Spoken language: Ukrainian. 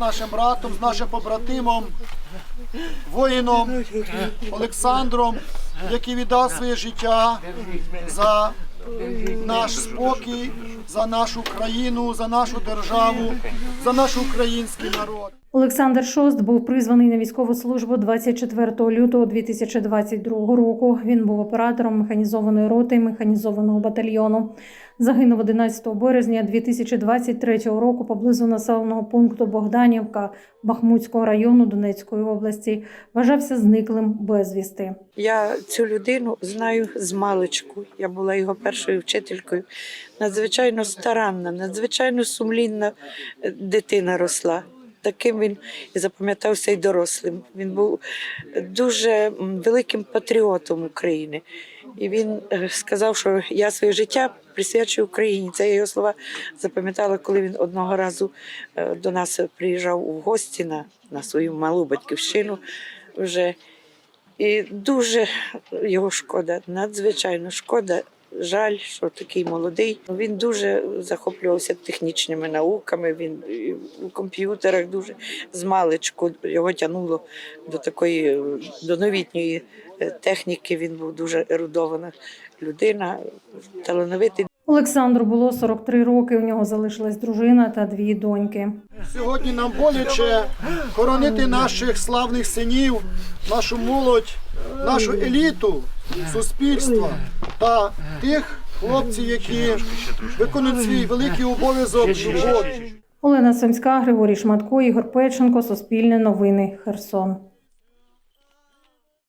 нашим братом, з нашим побратимом, воїном Олександром, який віддав своє життя за наш спокій, за нашу країну, за нашу державу, за наш український народ. Олександр Шост був призваний на військову службу 24 лютого 2022 року. Він був оператором механізованої роти механізованого батальйону. Загинув 11 березня 2023 року поблизу населеного пункту Богданівка Бахмутського району Донецької області. Вважався зниклим безвісти. Я цю людину знаю з маличку. Я була його першою вчителькою. Надзвичайно старанна, надзвичайно сумлінна дитина росла. Таким він і запам'ятався й дорослим. Він був дуже великим патріотом України. І він е, сказав, що я своє життя присвячую Україні. Це я його слова запам'ятала, коли він одного разу е, до нас приїжджав у гості на, на свою малу батьківщину. Вже і дуже його шкода, надзвичайно шкода. Жаль, що такий молодий. Він дуже захоплювався технічними науками. Він у комп'ютерах дуже змалечку його тягнуло до такої до новітньої е, техніки. Він був дуже ерудована людина, талановитий. Олександру було 43 роки. У нього залишилась дружина та дві доньки. Сьогодні нам боляче хоронити наших славних синів, нашу молодь, нашу еліту суспільства та тих хлопців, які виконують свій великий обов'язок любові. Олена Сумська, Григорій Шматко, Ігор Печенко, Суспільне новини, Херсон.